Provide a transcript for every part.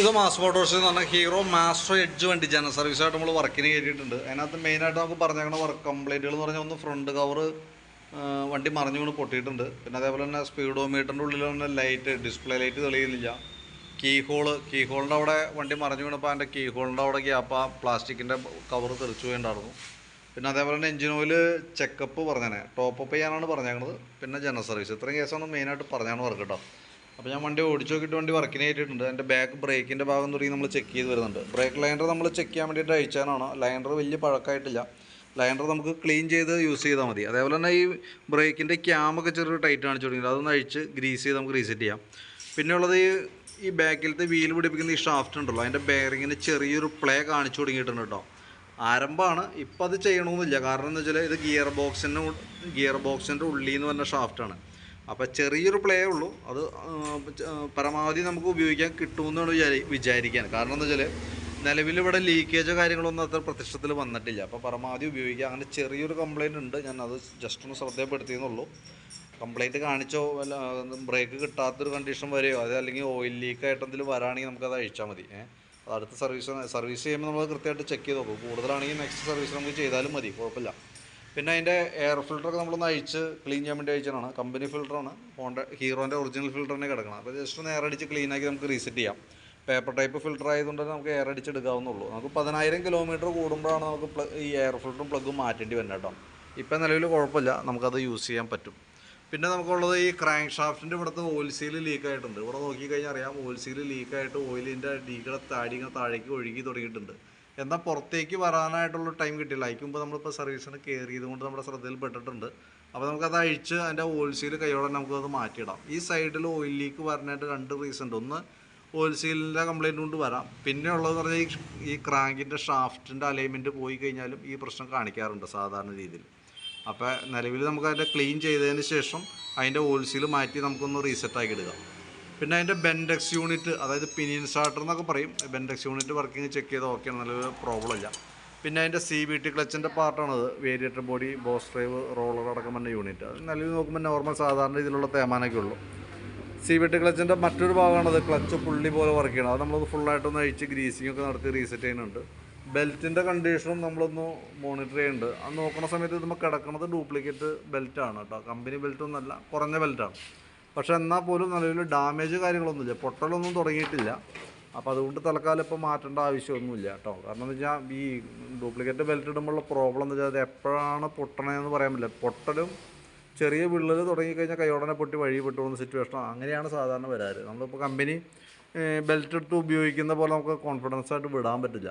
ഇത് mass Motors എന്ന് പറഞ്ഞാൽ ഹീറോ മാസ്റ്റർ എഡ്ജ് വണ്ടി ജന സർവീസായിട്ട് നമ്മൾ വർക്കിന് കയറ്റിയിട്ടുണ്ട് അതിനകത്ത് മെയിനായിട്ട് നമുക്ക് പറഞ്ഞേക്കണ വർക്ക് കംപ്ലൈന്റുകൾ എന്ന് പറഞ്ഞാൽ ഒന്ന് ഫ്രണ്ട് കവർ വണ്ടി മറിഞ്ഞു വീണ് പൊട്ടിയിട്ടുണ്ട്. പിന്നെ അതേപോലെ തന്നെ സ്പീഡോമീറ്ററിന്റെ ഉള്ളിൽ തന്നെ ലൈറ്റ് ഡിസ്പ്ലേ ലൈറ്റ് തെളിയുന്നില്ല. കീ ഹോൾ കീ ഹോളിന്റെ അവിടെ വണ്ടി മറിഞ്ഞു വീണപ്പോൾ അതിന്റെ കീ ഹോളിന്റെ അവിടെ ഗ്യാപ്പ് ആ പ്ലാസ്റ്റിക്കിന്റെ കവർ തെറിച്ചു പോയിണ്ടായിരുന്നു. പിന്നെ അതേപോലെ തന്നെ എഞ്ചിൻ ഓയിൽ ചെക്കപ്പ് പറഞ്ഞേനെ. ടോപ്പ് അപ്പ് ചെയ്യാനാണ് പറഞ്ഞേക്കണത്. പിന്നെ ജനറൽ സർവീസ് ഇത്രയും കേസാണ് മെയിനായിട്ട് പറഞ്ഞാണ് വർക്ക് കേട്ടോ അപ്പോൾ ഞാൻ വണ്ടി ഓടിച്ചു നോക്കിയിട്ട് വണ്ടി വർക്കിന് ആയിട്ടുണ്ട് എന്റെ ബാക്ക് ബ്രേക്കിന്റെ ഭാഗം തുടങ്ങി നമ്മൾ ചെക്ക് ചെയ്ത് വരുന്നുണ്ട്. ബ്രേക്ക് ലൈനർ നമ്മൾ ചെക്ക് ചെയ്യാൻ വേണ്ടിയിട്ട് അയച്ചാനാണ് ലൈനർ വലിയ പഴക്കമായിട്ടില്ല ലൈനർ നമുക്ക് ക്ലീൻ ചെയ്ത് യൂസ് ചെയ്താൽ മതി. അതേപോലെ തന്നെ ഈ ബ്രേക്കിന്റെ ക്യാമൊക്കെ ചെറിയൊരു ടൈറ്റ് കാണിച്ചു തുടങ്ങി അതൊന്ന് അഴിച്ച് ഗ്രീസ് ചെയ്ത് നമുക്ക് റീസെറ്റ് ചെയ്യാം. പിന്നെ ഉള്ളത് ഈ ഈ ബാക്കിലത്തെ വീൽ പിടിപ്പിക്കുന്ന ഈ ഷാഫ്റ്റ് ഉണ്ടല്ലോ. അതിന്റെ ബെയറിങ്ങിന് ചെറിയൊരു പ്ലേ കാണിച്ചു തുടങ്ങിയിട്ടുണ്ട് കേട്ടോ. ആരംഭമാണ്. ഇപ്പം അത് ചെയ്യണമെന്നില്ല കാരണം എന്താ വെച്ചാൽ ഇത് ഗിയർ ബോക്സിന്റെ ഗിയർ ബോക്സിന്റെ ഉള്ളിൽ നിന്ന് വന്ന ഷാഫ്റ്റാണ് അപ്പോൾ ചെറിയൊരു പ്ലേ ഉള്ളൂ. അത് പരമാവധി നമുക്ക് ഉപയോഗിക്കാൻ കിട്ടുമെന്നാണ് വിചാരി വിചാരിക്കാൻ കാരണം എന്താ വെച്ചാൽ നിലവിൽ ഇവിടെ ലീക്കേജോ കാര്യങ്ങളൊന്നും അത്ര പ്രത്യക്ഷത്തിൽ വന്നിട്ടില്ല. അപ്പോൾ പരമാവധി ഉപയോഗിക്കുക അങ്ങനെ ചെറിയൊരു കംപ്ലയിന്റ് ഉണ്ട്. ഞാൻ അത് ജസ്റ്റ് ഒന്ന് ശ്രദ്ധപ്പെടുത്തിയെന്നുള്ളൂ കംപ്ലയിന്റ് കാണിച്ചോ അല്ല ബ്രേക്ക് കിട്ടാത്തൊരു കണ്ടീഷൻ വരെയോ അത് അല്ലെങ്കിൽ ഓയിൽ ലീക്ക് ആയിട്ട് എന്തെങ്കിലും വരാണെങ്കിൽ നമുക്കത് അഴിച്ചാൽ മതി. ഏഹ് അത് അടുത്ത സർവീസ് സർവീസ് ചെയ്യുമ്പോൾ നമ്മൾ കൃത്യമായിട്ട് ചെക്ക് ചെയ്ത് നോക്കും. കൂടുതലാണെങ്കിൽ നെക്സ്റ്റ് സർവീസ് നമുക്ക് ചെയ്താലും മതി. കുഴപ്പമില്ല. പിന്നെ അതിന്റെ എയർ ഫിൽറ്ററൊക്കെ നമ്മളൊന്ന് അഴിച്ച് ക്ലീൻ ചെയ്യാൻ വേണ്ടി അയച്ചതാണ് കമ്പനി ഫിൽറ്ററാണ് ഫോണിന്റെ ഹീറോന്റെ ഒറിജിനൽ ഫിൽറ്ററിനെ കിടക്കണം. അപ്പോൾ ജസ്റ്റ് ഒന്ന് എയർ അടിച്ച് ക്ലീൻ ആക്കി നമുക്ക് റീസെറ്റ് ചെയ്യാം. പേപ്പർ ടൈപ്പ് ഫിൽറ്റർ ആയതുകൊണ്ട് തന്നെ നമുക്ക് എയർ അടിച്ച് എടുക്കാവുന്നുള്ളൂ നമുക്ക് പതിനായിരം കിലോമീറ്റർ കൂടുമ്പോഴാണ് നമുക്ക് ഈ എയർ ഫിൽറ്ററും പ്ലഗും മാറ്റേണ്ടി വരുന്നത് കേട്ടോ. ഇപ്പം നിലവിൽ കുഴപ്പമില്ല. നമുക്കത് യൂസ് ചെയ്യാൻ പറ്റും. പിന്നെ നമുക്കുള്ളത് ഈ ക്രാങ്ക് ഷാഫ്റ്റിന്റെ ഇവിടുത്തെ ഓയിൽ സീൽ ലീക്ക് ആയിട്ടുണ്ട്. ഇവിടെ നോക്കിക്കഴിഞ്ഞാൽ അറിയാം ഓയിൽ ലീക്ക് ആയിട്ട് ഓയിലിന്റെ അടികളെ താടി ഇങ്ങനെ താഴേക്ക് ഒഴുകി തുടങ്ങിയിട്ടുണ്ട്. എന്നാൽ പുറത്തേക്ക് വരാനായിട്ടുള്ള ടൈം കിട്ടില്ല മുമ്പ് നമ്മളിപ്പോൾ സർവീസിന് കയറിയത് കൊണ്ട് നമ്മുടെ ശ്രദ്ധയിൽ പെട്ടിട്ടുണ്ട് അപ്പോൾ നമുക്കത് അഴിച്ച് അതിന്റെ ഓയിൽ സീൽ കൈയോടെ നമുക്കത് മാറ്റിയിടാം. ഈ സൈഡിൽ ഓയിൽ ലീക്ക് വരാനായിട്ട് രണ്ട് റീസൺ ഉണ്ട്. ഒന്ന് ഓയിൽ സീലിന്റെ കംപ്ലൈന്റ് കൊണ്ട് വരാം. പിന്നെ ഉള്ളതെന്ന് പറഞ്ഞാൽ ഈ ഈ ക്രാങ്കിന്റെ ഷാഫ്റ്റിന്റെ അലൈൻമെന്റ് പോയി കഴിഞ്ഞാലും ഈ പ്രശ്നം കാണിക്കാറുണ്ട് സാധാരണ രീതിയിൽ. അപ്പോൾ നിലവിൽ നമുക്ക് അതിന്റെ ക്ലീൻ ചെയ്തതിന് ശേഷം അതിന്റെ ഓയിൽ സീൽ മാറ്റി നമുക്കൊന്ന് റീസെറ്റ് ആക്കി എടുക്കാം. പിന്നെ അതിന്റെ ബെൻഡെക്സ് യൂണിറ്റ് അതായത് പിനിയൻ സ്റ്റാർട്ടർ എന്നൊക്കെ പറയും. ബെൻഡെക്സ് യൂണിറ്റ് വർക്കിംഗ് ചെക്ക് ചെയ്ത് ഓക്കെയാണ് നല്ലൊരു പ്രോബ്ലം ഇല്ല. പിന്നെ അതിന്റെ സി ബി ടി ക്ലച്ചിന്റെ പാർട്ടാണത് variator body boss drive roller അടക്കം തന്നെ യൂണിറ്റ് അത് നിലവിൽ നോക്കുമ്പോൾ നോർമൽ സാധാരണ രീതിയിലുള്ള തേമാനൊക്കെ ഉള്ളൂ. സി ബി ടി ക്ലച്ചിന്റെ മറ്റൊരു ഭാഗമാണത്. ക്ലച്ച് പുള്ളി പോലെ വർക്ക് ചെയ്യണം. അത് നമ്മളത് ഫുള്ളായിട്ടൊന്ന് അഴിച്ച് ഗ്രീസിംഗ് ഒക്കെ നടത്തി റീസെറ്റ് ചെയ്യുന്നുണ്ട്. ബെൽറ്റിന്റെ കണ്ടീഷനും നമ്മളൊന്ന് മോണിറ്റർ ചെയ്യുന്നുണ്ട്. അത് നോക്കുന്ന സമയത്ത് നമ്മൾ കിടക്കുന്നത് ഡ്യൂപ്ലിക്കേറ്റ് ബെൽറ്റാണ് കേട്ടോ. കമ്പനി ബെൽറ്റൊന്നുമല്ല കുറഞ്ഞ ബെൽറ്റാണ് പക്ഷേ എന്നാൽ പോലും നിലവിൽ ഡാമേജ് കാര്യങ്ങളൊന്നുമില്ല. പൊട്ടലൊന്നും തുടങ്ങിയിട്ടില്ല. അപ്പോൾ അതുകൊണ്ട് തൽക്കാലം ഇപ്പോൾ മാറ്റേണ്ട ആവശ്യമൊന്നുമില്ല കേട്ടോ. കാരണം എന്ന് വെച്ചാൽ ഈ ഡ്യൂപ്ലിക്കേറ്റ് ബെൽറ്റ് ഇടുമ്പോഴുള്ള പ്രോബ്ലം എന്ന് വെച്ചാൽ അത് എപ്പോഴാണ് പൊട്ടണതെന്ന് പറയാൻ പറ്റില്ല. പൊട്ടലും ചെറിയ വിള്ളൽ തുടങ്ങിക്കഴിഞ്ഞാൽ കൈയോടനെ പൊട്ടി വഴി പെട്ടുപോകുന്ന സിറ്റുവേഷൻ അങ്ങനെയാണ് സാധാരണ വരാറ്. നമ്മളിപ്പോൾ കമ്പനി ബെൽറ്റ് എടുത്ത് ഉപയോഗിക്കുന്ന പോലെ നമുക്ക് കോൺഫിഡൻസ് ആയിട്ട് വിടാൻ പറ്റില്ല.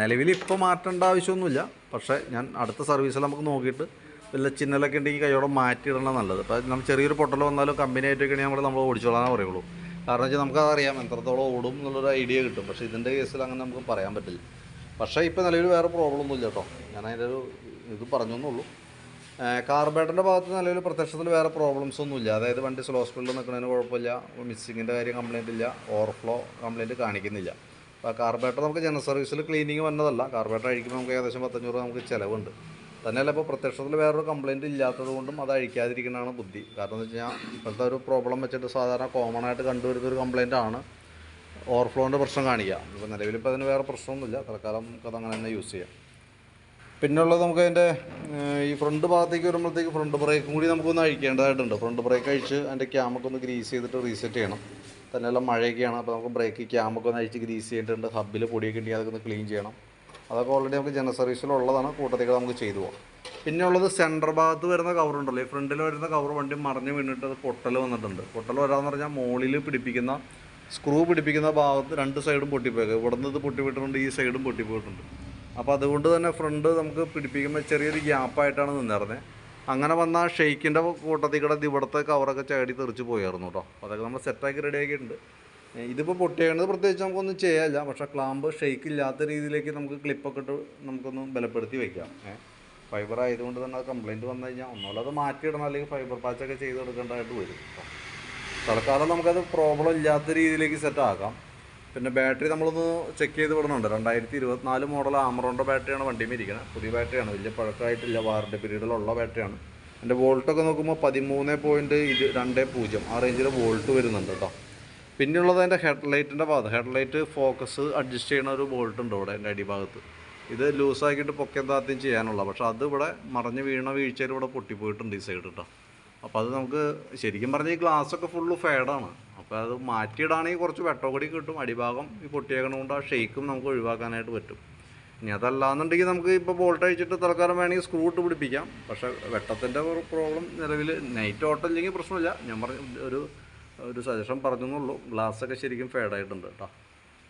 നിലവിൽ ഇപ്പോൾ മാറ്റേണ്ട ആവശ്യമൊന്നുമില്ല. പക്ഷേ ഞാൻ അടുത്ത സർവീസിൽ നമുക്ക് നോക്കിയിട്ട് വല്ല ചിന്നലൊക്കെ ഉണ്ടെങ്കിൽ കൈയോടെ മാറ്റിയിടണം നല്ലത്. അപ്പോൾ നമ്മൾ ചെറിയൊരു പൊട്ടൽ വന്നാലും കമ്പനി ആയിട്ടൊക്കെ നമ്മൾ നമ്മൾ ഓടിച്ചോളാൻ പറയുള്ളൂ. കാരണം വെച്ചാൽ നമുക്കതറിയാം എത്രത്തോളം ഓടും എന്നുള്ളൊരു ഐഡിയ കിട്ടും. പക്ഷേ ഇതിന്റെ കേസിൽ അങ്ങനെ നമുക്ക് പറയാൻ പറ്റില്ല. പക്ഷേ ഇപ്പോൾ നിലവിൽ വേറെ പ്രോബ്ലം ഒന്നുമില്ല കേട്ടോ. ഞാൻ അതിന്റെ ഒരു ഇത് പറഞ്ഞൊന്നുള്ളൂ കാർബേറ്ററിന്റെ ഭാഗത്ത് നിലവിൽ പ്രത്യക്ഷത്തിൽ വേറെ പ്രോബ്ലംസ് ഒന്നുമില്ല അതായത് വണ്ടി സ്ലോ സ്പീഡിൽ നിൽക്കുന്നതിന് കുഴപ്പമില്ല. മിസ്സിങ്ങിന്റെ കാര്യം കംപ്ലയിന്റ് ഇല്ല. ഓവർഫ്ലോ കംപ്ലയിന്റ് കാണിക്കുന്നില്ല. അപ്പോൾ കാർബേറ്റർ നമുക്ക് ജനറൽ സർവീസിൽ ക്ലീനിങ് വന്നതല്ല. കാർബേറ്റർ അഴിക്കുമ്പോൾ നമുക്ക് ഏകദേശം പത്തഞ്ഞൂറ് നമുക്ക് ചിലവുണ്ട്. തന്നെയല്ല ഇപ്പോൾ പ്രത്യക്ഷത്തിൽ വേറൊരു കംപ്ലയിന്റ് ഇല്ലാത്തത് കൊണ്ടും അത് അഴിക്കാതിരിക്കുന്നതാണ് ബുദ്ധി. കാരണം എന്ന് വെച്ച് കഴിഞ്ഞാൽ ഇപ്പോഴത്തെ ഒരു പ്രോബ്ലം വെച്ചിട്ട് സാധാരണ കോമൺ ആയിട്ട് കണ്ടുവരുന്ന ഒരു കംപ്ലയിന്റ് ആണ് ഓവർഫ്ലോന്റെ പ്രശ്നം കാണിക്കുക ഇപ്പോൾ നിലവിലിപ്പോൾ അതിന് വേറെ പ്രശ്നമൊന്നുമില്ല. തൽക്കാലം നമുക്കത് അങ്ങനെ തന്നെ യൂസ് ചെയ്യാം. പിന്നെ ഉള്ളത് നമുക്ക് അതിന്റെ ഈ ഫ്രണ്ട് ഭാഗത്തേക്ക് വരുമ്പോഴത്തേക്ക് ഫ്രണ്ട് ബ്രേക്കും കൂടി നമുക്കൊന്ന് അഴിക്കേണ്ടതായിട്ടുണ്ട്. ഫ്രണ്ട് ബ്രേക്ക് അഴിച്ച് അതിന്റെ ക്യാമൊക്കെ ഒന്ന് ഗ്രീസ് ചെയ്തിട്ട് റീസെറ്റ് ചെയ്യണം. തന്നെയല്ല മഴയൊക്കെയാണ് അപ്പോൾ നമുക്ക് ബ്രേക്ക് ക്യാമൊക്കെ ഒന്ന് അഴിച്ച് ഗ്രീസ് ചെയ്തിട്ടുണ്ട്. ഹബ്ബിൽ പൊടിയൊക്കെ ഉണ്ടെങ്കിൽ അതൊക്കെ ഒന്ന് ക്ലീൻ ചെയ്യണം. അതൊക്കെ ഓൾറെഡി നമുക്ക് ജനറൽ സർവീസിലുള്ളതാണ് കൂട്ടത്തേക്ക് നമുക്ക് ചെയ്തു പോകാം. പിന്നെ ഉള്ളത് സെന്റർ ഭാഗത്ത് വരുന്ന കവർ ഉണ്ടല്ലോ. ഈ ഫ്രണ്ടിൽ വരുന്ന കവർ വണ്ടി മറിഞ്ഞ് വീണിട്ട് അത് പൊട്ടൽ വന്നിട്ടുണ്ട്. പൊട്ടൽ വരാമെന്ന് പറഞ്ഞാൽ മുകളിൽ പിടിപ്പിക്കുന്ന സ്ക്രൂ പിടിപ്പിക്കുന്ന ഭാഗത്ത് രണ്ട് സൈഡും പൊട്ടിപ്പോയത് ഇവിടെ നിന്ന് ഇത് പൊട്ടിപ്പോയിട്ടുണ്ട് ഈ സൈഡും പൊട്ടിപ്പോയിട്ടുണ്ട്. അപ്പോൾ അതുകൊണ്ട് തന്നെ ഫ്രണ്ട് നമുക്ക് പിടിപ്പിക്കുമ്പോൾ ചെറിയൊരു ഗ്യാപ്പായിട്ടാണ് നിന്നിരുന്നത് അങ്ങനെ വന്ന ഷെയ്ക്കിന്റെ കൂട്ടത്തിൽ കൂടെ ഇവിടുത്തെ കവറൊക്കെ ചാടി തെറിച്ച് പോയായിരുന്നു കേട്ടോ. അതൊക്കെ നമ്മൾ സെറ്റാക്കി റെഡി ആക്കിയിട്ടുണ്ട്. ഏ, ഇതിപ്പോൾ പൊട്ടിയേണ്ടത് പ്രത്യേകിച്ച് നമുക്കൊന്നും ചെയ്യാല്ല പക്ഷേ ക്ലാമ്പ് ഷെയ്ക്ക് ഇല്ലാത്ത രീതിയിലേക്ക് നമുക്ക് ക്ലിപ്പൊക്കെ ഇട്ട് നമുക്കൊന്ന് ബലപ്പെടുത്തി വെക്കാം. ഫൈബർ ആയതുകൊണ്ട് തന്നെ അത് കംപ്ലയിന്റ് വന്നു കഴിഞ്ഞാൽ ഒന്നുമല്ല അത് മാറ്റിയിടണം അല്ലെങ്കിൽ ഫൈബർ പാച്ചൊക്കെ ചെയ്ത് കൊടുക്കേണ്ടതായിട്ട് വരും. തൽക്കാലം നമുക്കത് പ്രോബ്ലം ഇല്ലാത്ത രീതിയിലേക്ക് സെറ്റ് ആക്കാം. പിന്നെ ബാറ്ററി നമ്മളൊന്ന് ചെക്ക് ചെയ്ത് വിടുന്നുണ്ട് രണ്ടായിരത്തി ഇരുപത്തിനാല് മോഡൽ ആമറോണിന്റെ ബാറ്ററിയാണ് വണ്ടിയിൽ ഇരിക്കുന്നത്. പുതിയ ബാറ്ററിയാണ് വലിയ പഴക്കമായിട്ടില്ല. വാറണ്ടി പീരീഡിലുള്ള ബാറ്ററിയാണ് എന്റെ വോൾട്ടൊക്കെ നോക്കുമ്പോൾ പതിമൂന്ന് പോയിന്റ് ഇത് രണ്ട് പൂജ്യം. ആ റേഞ്ചിൽ വോൾട്ട് വരുന്നുണ്ട് കേട്ടോ പിന്നെയുള്ളത് അതിന്റെ ഹെഡ്ലൈറ്റിന്റെ ഭാഗത്ത്. ഹെഡ്ലൈറ്റ് ഫോക്കസ് അഡ്ജസ്റ്റ് ചെയ്യുന്ന ഒരു ബോൾട്ട് ഉണ്ട് ഇവിടെ എന്റെ അടിഭാഗത്ത്. ഇത് ലൂസാക്കിയിട്ട് പൊക്കം താത്തിയും ചെയ്യാനുള്ള പക്ഷേ അത് ഇവിടെ മറിഞ്ഞ് വീണ വീഴ്ചയിൽ ഇവിടെ പൊട്ടിപ്പോയിട്ടുണ്ട് ഈ സൈഡ് കേട്ടോ അപ്പോൾ അത് നമുക്ക് ശരിക്കും പറഞ്ഞാൽ ഈ ഗ്ലാസ് ഒക്കെ ഫുള്ള് ഫേഡാണ് അപ്പോൾ അത് മാറ്റിയിടാണെങ്കിൽ കുറച്ച് വെട്ടോ കൂടി കിട്ടും. അടിഭാഗം ഈ പൊട്ടിയേക്കണതുകൊണ്ട് ആ ഷെയ്ക്കും നമുക്ക് ഒഴിവാക്കാനായിട്ട് പറ്റും. ഇനി അതല്ലാന്നുണ്ടെങ്കിൽ നമുക്ക് ഇപ്പോൾ ബോൾട്ട് അഴിച്ചിട്ട് തൽക്കാലം വേണമെങ്കിൽ സ്ക്രൂ ഇട്ട് പിടിപ്പിക്കാം. പക്ഷേ വെട്ടത്തിന്റെ പ്രോബ്ലം നിലവിൽ നൈറ്റ് ഓട്ടം ഇല്ലെങ്കിൽ പ്രശ്നമില്ല. ഞാൻ പറഞ്ഞ ഒരു ഒരു സജഷൻ പറഞ്ഞെന്നുള്ളൂ. ഗ്ലാസ് ഒക്കെ ശരിക്കും ഫേഡായിട്ടുണ്ട് കേട്ടോ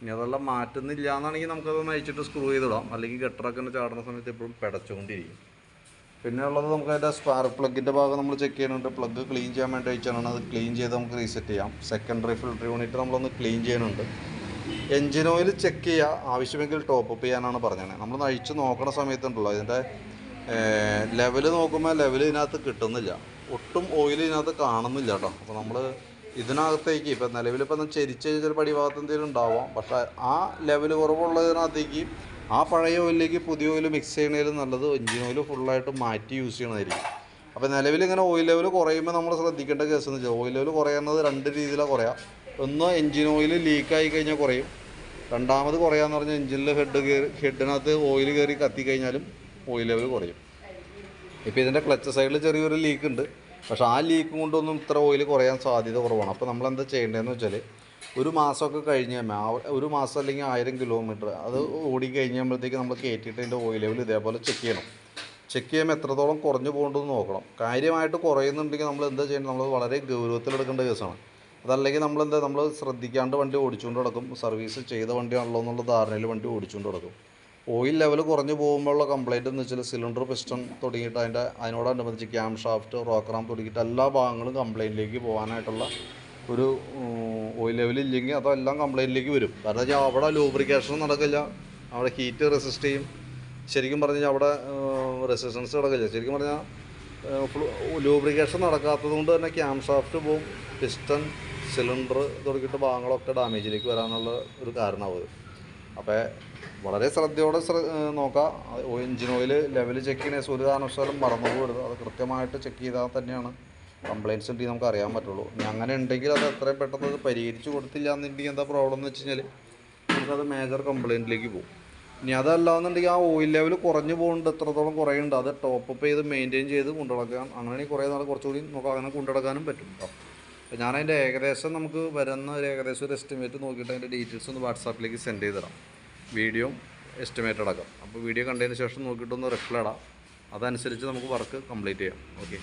ഇനി അതെല്ലാം മാറ്റുന്നില്ല എന്നാണെങ്കിൽ നമുക്കത് നയിച്ചിട്ട് സ്ക്രൂ ചെയ്തിടാം. അല്ലെങ്കിൽ ഗട്ടറൊക്കെ ചാടുന്ന സമയത്ത് എപ്പോഴും പിടച്ചുകൊണ്ടിരിക്കും. പിന്നെ ഉള്ളത് നമുക്ക് അതിന്റെ സ്പാർക്ക് പ്ലഗിന്റെ ഭാഗം നമ്മൾ ചെക്ക് ചെയ്യുന്നുണ്ട്. പ്ലഗ് ക്ലീൻ ചെയ്യാൻ വേണ്ടി അയച്ചാണ് അത് ക്ലീൻ ചെയ്ത് നമുക്ക് റീസെറ്റ് ചെയ്യാം. സെക്കൻഡറി ഫിൽറ്റർ യൂണിറ്റ് നമ്മളൊന്ന് ക്ലീൻ ചെയ്യുന്നുണ്ട്. എൻജിൻ ഓയിൽ ചെക്ക് ചെയ്യുക ആവശ്യമെങ്കിൽ ടോപ്പ് അപ്പ് ചെയ്യാനാണ് പറഞ്ഞത്. നമ്മൾ നയിച്ച് നോക്കണ സമയത്തുണ്ടല്ലോ അതിന്റെ ലെവൽ നോക്കുമ്പോൾ ലെവൽ ഇതിനകത്ത് കിട്ടുന്നില്ല. ഒട്ടും ഓയിൽ ഇതിനകത്ത് കാണുന്നില്ല കേട്ടോ അപ്പോൾ നമ്മൾ ഇതിനകത്തേക്ക് ഇപ്പം നിലവിലിപ്പം ചെരിച്ച് ചിലപ്പോൾ അടിഭാഗത്ത് എന്തെങ്കിലും ഉണ്ടാവാം. പക്ഷേ ആ ലെവൽ കുറവുള്ളതിനകത്തേക്ക് ആ പഴയ ഓയിലിലേക്ക് പുതിയ ഓയിൽ മിക്സ് ചെയ്യണേലും നല്ലത് എഞ്ചിൻ ഓയിൽ ഫുള്ളായിട്ട് മാറ്റി യൂസ് ചെയ്യണതായിരിക്കും. അപ്പോൾ നിലവിൽ ഇങ്ങനെ ഓയിൽ ലെവൽ കുറയുമ്പോൾ നമ്മൾ ശ്രദ്ധിക്കേണ്ട കേസ് എന്ന് വെച്ചാൽ ഓയിൽ ലെവൽ കുറയുന്നത് രണ്ട് രീതിയിലാണ് കുറയാം. ഒന്ന് എഞ്ചിൻ ഓയിൽ ലീക്കായി കഴിഞ്ഞാൽ കുറയും. രണ്ടാമത് കുറയാന്ന് പറഞ്ഞാൽ എഞ്ചിനിൽ ഹെഡ് കയറി ഹെഡിനകത്ത് ഓയിൽ കയറി കത്തിക്കഴിഞ്ഞാലും ഓയിൽ ലെവൽ കുറയും. ഇപ്പോൾ ഇതിന്റെ ക്ലച്ച് സൈഡിൽ ചെറിയൊരു ലീക്ക് ഉണ്ട്. പക്ഷേ ആ ലീക്ക് കൊണ്ടൊന്നും ഇത്ര ഓയിൽ കുറയാൻ സാധ്യത കുറവാണ്. അപ്പോൾ നമ്മൾ എന്താ ചെയ്യേണ്ടതെന്ന് വെച്ചാൽ ഒരു മാസമൊക്കെ കഴിഞ്ഞ് ഒരു മാസം അല്ലെങ്കിൽ ആയിരം കിലോമീറ്റർ അത് ഓടി കഴിഞ്ഞ് കഴിയുമ്പോഴത്തേക്ക് നമ്മൾ കയറ്റിയിട്ട് അതിന്റെ ഓയിൽ ലെവൽ ഇതേപോലെ ചെക്ക് ചെയ്യണം. ചെക്ക് ചെയ്യുമ്പോൾ എത്രത്തോളം കുറഞ്ഞു പോകേണ്ടതെന്ന് നോക്കണം. കാര്യമായിട്ട് കുറയുന്നുണ്ടെങ്കിൽ നമ്മൾ എന്താ ചെയ്യണം നമ്മൾ വളരെ ഗൗരവത്തിലെടുക്കേണ്ട കേസാണ്. അതല്ലെങ്കിൽ നമ്മളെന്താ നമ്മൾ ശ്രദ്ധിക്കാണ്ട് വണ്ടി ഓടിച്ചുകൊണ്ട് നടക്കും. സർവീസ് ചെയ്ത വണ്ടിയാണല്ലോ എന്നുള്ള ധാരണയിൽ വണ്ടി ഓടിച്ചുകൊണ്ട് നടക്കും. ഓയിൽ ലെവൽ കുറഞ്ഞു പോകുമ്പോഴുള്ള കംപ്ലൈന്റ് എന്ന് വെച്ചാൽ സിലിണ്ടർ പിസ്റ്റൺ തുടങ്ങിയിട്ട് അതിന്റെ അതിനോടനുബന്ധിച്ച് ക്യാം ഷാഫ്റ്റ് റോക്കറാം തുടങ്ങിയിട്ട് എല്ലാ ഭാഗങ്ങളും കംപ്ലൈന്റിലേക്ക് പോകാനായിട്ടുള്ള ഒരു ഓയിൽ ലെവൽ ഇല്ലെങ്കിൽ അതെല്ലാം കംപ്ലൈന്റിലേക്ക് വരും. കാരണം വെച്ചാൽ അവിടെ ലൂബ്രിക്കേഷൻ നടക്കില്ല. അവിടെ ഹീറ്റ് റെസിസ്റ്റ് ചെയ്യും. ശരിക്കും പറഞ്ഞു കഴിഞ്ഞാൽ അവിടെ റെസിസ്റ്റൻസ് നടക്കില്ല. ശരിക്കും പറഞ്ഞാൽ ലൂബ്രിക്കേഷൻ നടക്കാത്തത് കൊണ്ട് തന്നെ ക്യാം ഷാഫ്റ്റ് പോവും. പിസ്റ്റൺ സിലിണ്ടർ തുടങ്ങിയിട്ട് ഭാഗങ്ങളൊക്കെ ഡാമേജിലേക്ക് വരാനുള്ള ഒരു കാരണമാവും. അപ്പോൾ വളരെ ശ്രദ്ധയോടെ ശ്ര നോക്കുക എഞ്ചിൻ ഓയിൽ ലെവൽ ചെക്ക് ചെയ്യണേ ഒരു കാരണവശാലും മറന്നു പോകരുത്. അത് കൃത്യമായിട്ട് ചെക്ക് ചെയ്താൽ തന്നെയാണ് കംപ്ലയിൻസ് ഉണ്ടെങ്കിൽ നമുക്ക് അറിയാൻ പറ്റുള്ളൂ. അങ്ങനെ ഉണ്ടെങ്കിൽ അത് എത്രയും പെട്ടെന്ന് അത് പരിഹരിച്ച് കൊടുത്തില്ല എന്നുണ്ടെങ്കിൽ എന്താ പ്രോബ്ലം എന്ന് വെച്ച് കഴിഞ്ഞാൽ നമുക്കത് മേജർ കംപ്ലയിന്റിലേക്ക് പോകും. ഇനി അതല്ലാന്നുണ്ടെങ്കിൽ ആ ഓയിൽ ലെവൽ കുറഞ്ഞു പോകുന്നുണ്ട് എത്രത്തോളം കുറയുന്നുണ്ട് അത് ടോപ്പ് അപ്പ് ചെയ്ത് മെയിന്റെയിൻ ചെയ്ത് കൊണ്ടുനടക്കാൻ അങ്ങനെയാണെങ്കിൽ കുറേ നാൾ കുറച്ചുകൂടി നമുക്ക് അങ്ങനെ കൊണ്ടുനടക്കാനും പറ്റും. കേട്ടോ അപ്പോൾ ഞാൻ അതിന്റെ ഏകദേശം നമുക്ക് വരുന്ന ഒരു ഏകദേശം ഒരു എസ്റ്റിമേറ്റ് നോക്കിയിട്ട് അതിന്റെ ഡീറ്റെയിൽസ് ഒന്ന് വാട്സാപ്പിലേക്ക് സെൻഡ് ചെയ്ത് തരാം. വീഡിയോ എസ്റ്റിമേറ്റ് അടക്കം. അപ്പോൾ വീഡിയോ കണ്ടതിന് ശേഷം നോക്കിയിട്ടൊന്ന് റിപ്ലൈ ഇടാം. അതനുസരിച്ച് നമുക്ക് വർക്ക് കംപ്ലീറ്റ് ചെയ്യാം. ഓക്കെ